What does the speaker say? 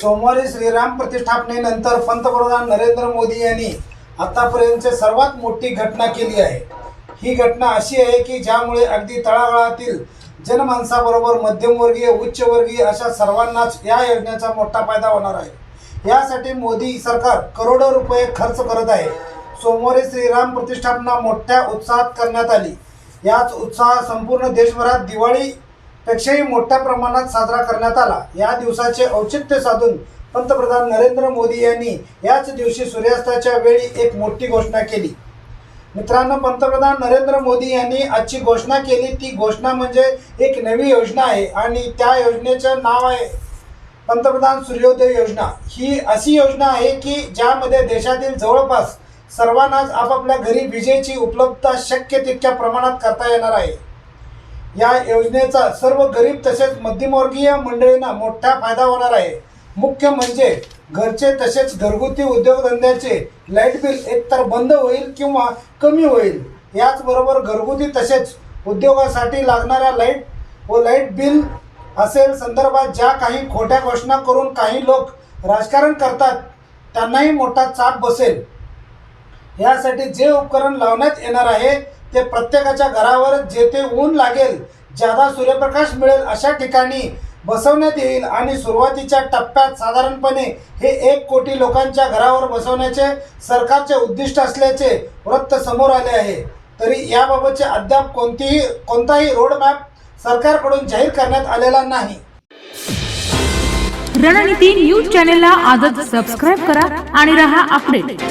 सोमवारी श्रीराम प्रतिष्ठापनेनंतर पंतप्रधान नरेंद्र मोदी यांनी आतापर्यंतची सर्वात मोठी घटना केली आहे. ही घटना अशी आहे की ज्यामुळे अगदी तळागाळातील जनमानसाबरोबर मध्यमवर्गीय उच्चवर्गीय अशा सर्वांनाच या योजनेचा मोठा फायदा होणार आहे. यासाठी मोदी सरकार करोडो रुपये खर्च करत आहे. सोमवारी श्रीराम प्रतिष्ठापना मोठ्या उत्साहात करण्यात आली. याच उत्साह संपूर्ण देशभरात दिवाळी पेक्षाही मोठ्या प्रमाणात साजरा करण्यात आला. या दिवसाचे औचित्य साधून पंतप्रधान नरेंद्र मोदी यांनी याच दिवशी सूर्यास्ताच्या वेळी एक मोठी घोषणा केली. मित्रांनो पंतप्रधान नरेंद्र मोदी यांनी आजची घोषणा केली. ती घोषणा म्हणजे एक नवी योजना आहे आणि त्या योजनेचं नाव आहे पंतप्रधान सूर्योदय योजना. ही अशी योजना आहे की ज्यामध्ये देशातील जवळपास सर्वांनाच आपापल्या घरी विजेची उपलब्धता शक्य तितक्या प्रमाणात करता येणार आहे. या योजनेचा सर्व गरीब तसेच मध्यमवर्गीय मंडळींना मोठा फायदा होणार आहे. मुख्य म्हणजे घरचे तसेच घरगुती उद्योगधंद्याचे लाइट बिल एकतर बंद होईल किंवा कमी होईल. याचबरोबर घरगुती तसेच उद्योगासाठी लागणाऱ्या लाइट व लाइट बिल असेल संदर्भात ज्या काही खोट्या घोषणा करून काही लोक राजकारण करतात त्यांनाही मोठा चाप बसेल. यासाठी जे उपकरण लावण्यात येणार आहे ते प्रत्येकाच्या घरावर जेथे ऊन लागेल ज्यादा सूर्यप्रकाश मिळेल अशा ठिकाणी बसवण्यात येईल. आणि सुरुवातीच्या टप्प्यात साधारणपणे हे एक कोटी लोकांच्या घरावर बसवण्याचे सरकारचे उद्दिष्ट असल्याचे वृत्त समोर आले आहे. तरी याबाबतचे अद्याप कोणतीही कोणताही रोडमॅप सरकारकडून जाहीर करण्यात आलेला नाही. रणनीती न्यूज चॅनेलला आजच सबस्क्राईब करा आणि रहा अपडेट.